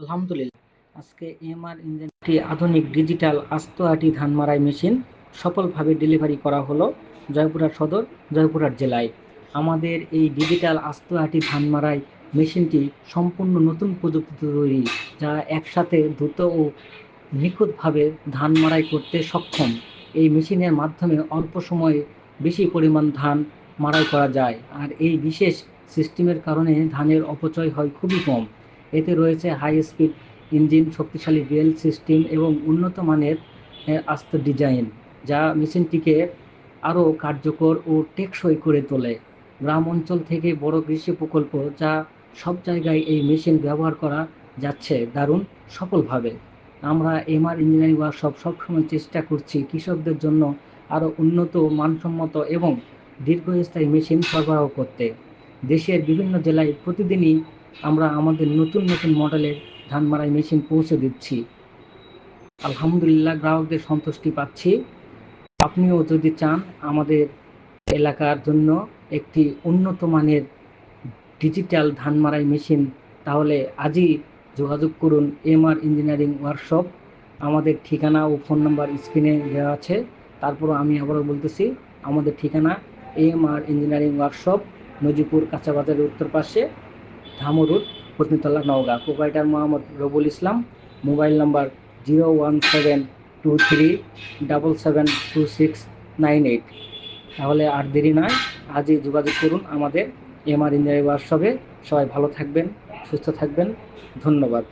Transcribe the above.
আলহামদুলিল্লাহ। আজকে এমআর ইঞ্জিনটি আধুনিক ডিজিটাল আস্ত আটি ধান মারাই মেশিন সফলভাবে ডেলিভারি করা হলো জয়পুরহাট সদর, জয়পুরহাট জেলায়। আমাদের এই ডিজিটাল আস্ত আটি ধান মারাই মেশিনটি সম্পূর্ণ নতুন প্রযুক্তিতে তৈরি, যা একসাথে দ্রুত ও নিখুঁতভাবে ধান মারাই করতে সক্ষম। এই মেশিনের মাধ্যমে অল্প সময়ে বেশি পরিমাণ ধান মারাই করা যায়, আর এই বিশেষ সিস্টেমের কারণে ধানের অপচয় হয় খুবই কম। এতে রয়েছে হাই স্পিড ইঞ্জিন শক্তিশালী বেল সিস্টেম এবং উন্নত মানের আস্ত ডিজাইন যা মেশিনটিকে আরও কার্যকর ও টেকসই করে তোলে। গ্রাম অঞ্চল থেকে বড় কৃষি প্রকল্প, যা সব জায়গায় এই মেশিন ব্যবহার করা যাচ্ছে, দারুণ সফলভাবে। আমরা এমআর ইঞ্জিনিয়ারিং ওয়ার্কশপ সবসময় চেষ্টা করছি কৃষকদের জন্য আরও উন্নত, মানসম্মত এবং দীর্ঘস্থায়ী মেশিন সরবরাহ করতে। দেশের বিভিন্ন জেলায় প্রতিদিনই আমরা আমাদের নতুন নতুন মডেলের ধান মারাই মেশিন পৌঁছে দিচ্ছি। আলহামদুলিল্লাহ গ্রাহকদের সন্তুষ্টি পাচ্ছি। আপনিও যদি চান আমাদের এলাকার জন্য একটি উন্নত মানের ডিজিটাল ধান মারাই মেশিন তাহলে আজই যোগাযোগ করুন এমআর ইঞ্জিনিয়ারিং ওয়ার্কশপ আমাদের ঠিকানা ও ফোন নাম্বার স্ক্রিনে দেওয়া আছে। তারপরও আমি আবারও বলতেছি, আমাদের ঠিকানা M R engineering workshop Najipur কাঁচাবাজারের উত্তর পাশে। ধামো road Patnitala Naogaon. Proprietor Mohammad Rabul Islam, mobile number zero one seven two three double seven two six nine eight. তাহলে আর দেরি নয়, আজই যোগাযোগ করুন আমাদের এমআর ইঞ্জিনিয়ারিং ওয়ার্কশপে সবাই ভালো থাকবেন, সুস্থ থাকবেন। ধন্যবাদ।